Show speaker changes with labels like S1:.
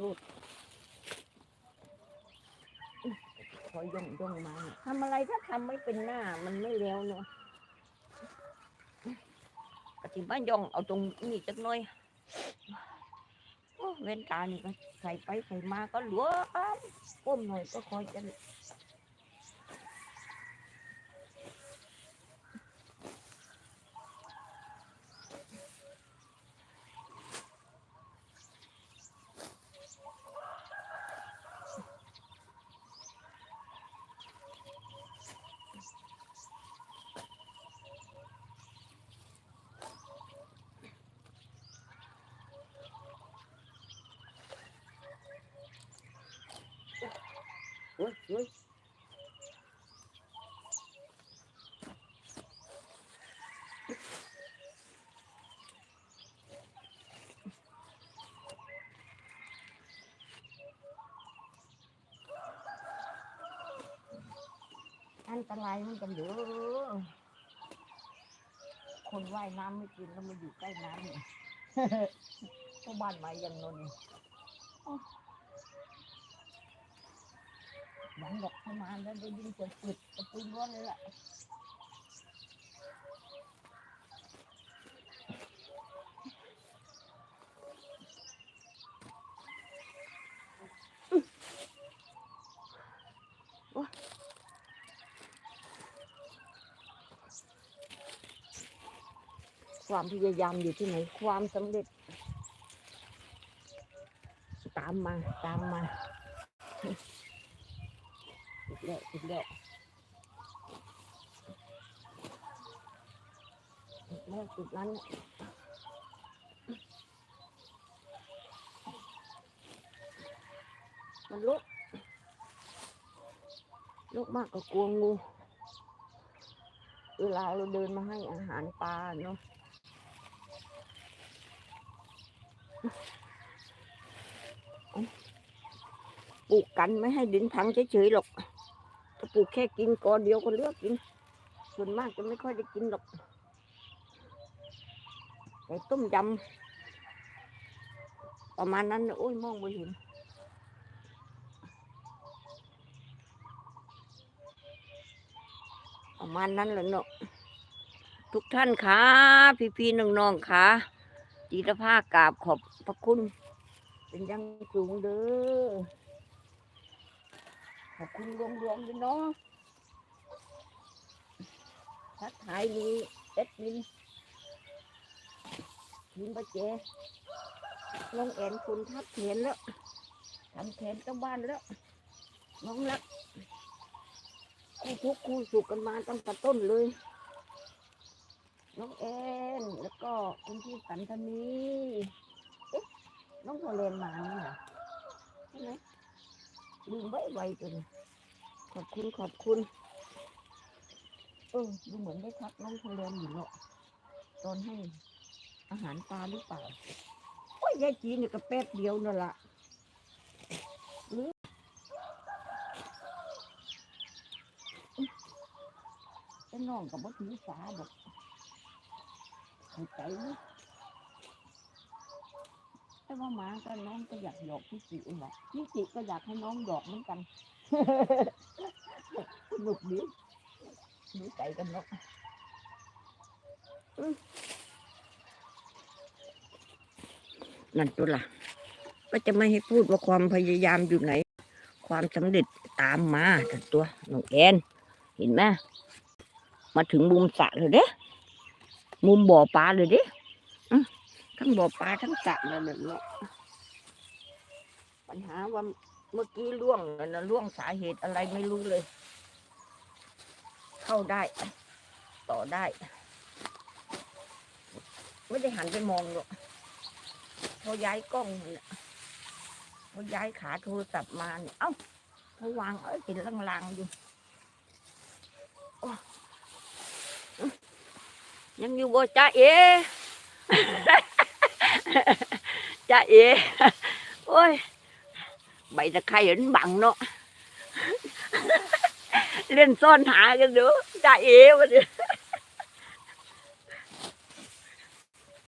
S1: รูดคอยย่องย่องมา
S2: ทำอะไรถ้าทำไม่เป็นหน้ามันไม่เลี้ยวเนาะ
S1: กติบ้านย่องเอาตรงนี้จักหน่อยเว้นตานี่ก็ใส่ไปใส่มาก็หลวมก้มหน่อยก็คอยจะ
S2: เฮ้ยเฮ้ย
S1: อันตรายมันกันเด้อคนว่ายน้ำไม่กินแล้วมาอยู่ใกล้น้ำเนี่ย พวกบ้านไม้ยังนนท์ โอ้หวังบอกเข้ามาแล้วได้ยินเสียงอึดกระปุยร้อนเลยล่ะความพยายามอยู่ที่ไหน ความสำเร็จ ตามมา ตามมา แล้วอีกแล้วแล้วจุดนั้นมันลุกลุกมากก็กลัวงู เวลาเราเดินมาให้อาหารปลาเนาะปลูกกันไม่ให้ดินพังเฉยๆหรอก ปลูกแค่กินกอเดียวก็เลือกกิน ส่วนมากจะไม่ค่อยได้กินหรอกแต่ต้มยำประมาณนั้นโอ้ยมองไม่เห็นประมาณนั้นแหละเนาะทุกท่านค่ะพี่ๆน้องๆค่ะจีรภากราบขอบพระคุณ เป็นยังสูงเด้อ ขอบคุณรวมรวมๆด้วยเนาะทักทายมีเอ็ดมินทีมประเจลงแอนคุณทับเขียนแล้วทำแขนเจ้าบ้านแล้วน้องรักคู่ทุกคู่สุขกันมาตั้งแต่ต้นเลย น้องแอนแล้วก็คุณพี่สันธนีเอ๊ะน้องโทเลนมานี่เหรอ ลืมไว้ไวจังขอบคุณขอบคุณ เออดูเหมือนได้ทักน้องทะเลนอยู่เนาะตอนให้อาหารปลาหรือเปล่าโอ้ยยายจีนี่ยก็แป๊บเดียวนั่นละหรือไอ้น้องกับบ่ถือสาดอกเข้าใจไหม แต่ว่าหมาก็น้องก็อยากหยอกพี่จิเองแหละพี่จิก็อยากให้น้องหยอกเหมือนกันสนุกดีรู้ใจกันเนาะอืมนั่นตัวละก็จะไม่ให้พูดว่าความพยายามอยู่ไหน ความสำเร็จตามมาแต่ตัวน้องแอนเห็นไหมมาถึงมุมสระเลยเด้ มุมบ่อปลาเลยเด้อ ทั้งบ่อปลาทั้งสระเลยเนาะปัญหาว่าเมื่อกี้ล่วงนั่นนะล่วงสาเหตุอะไรไม่รู้เลย เข้าได้ ต่อได้ ไม่ได้หันไปมองหรอกพอย้ายกล้องเนี่ยพอย้ายขาโทรศัพท์มาเนี่ยเอ้าเขาวางเอ้ยเห็นลางๆอยู่ยังอยู่บ่จ้าเอ จ้าเอโอ้ย ใบตะไคร้เห็นบังเนาะ เล่นซ่อนหากันดูจ้าเอวันนี้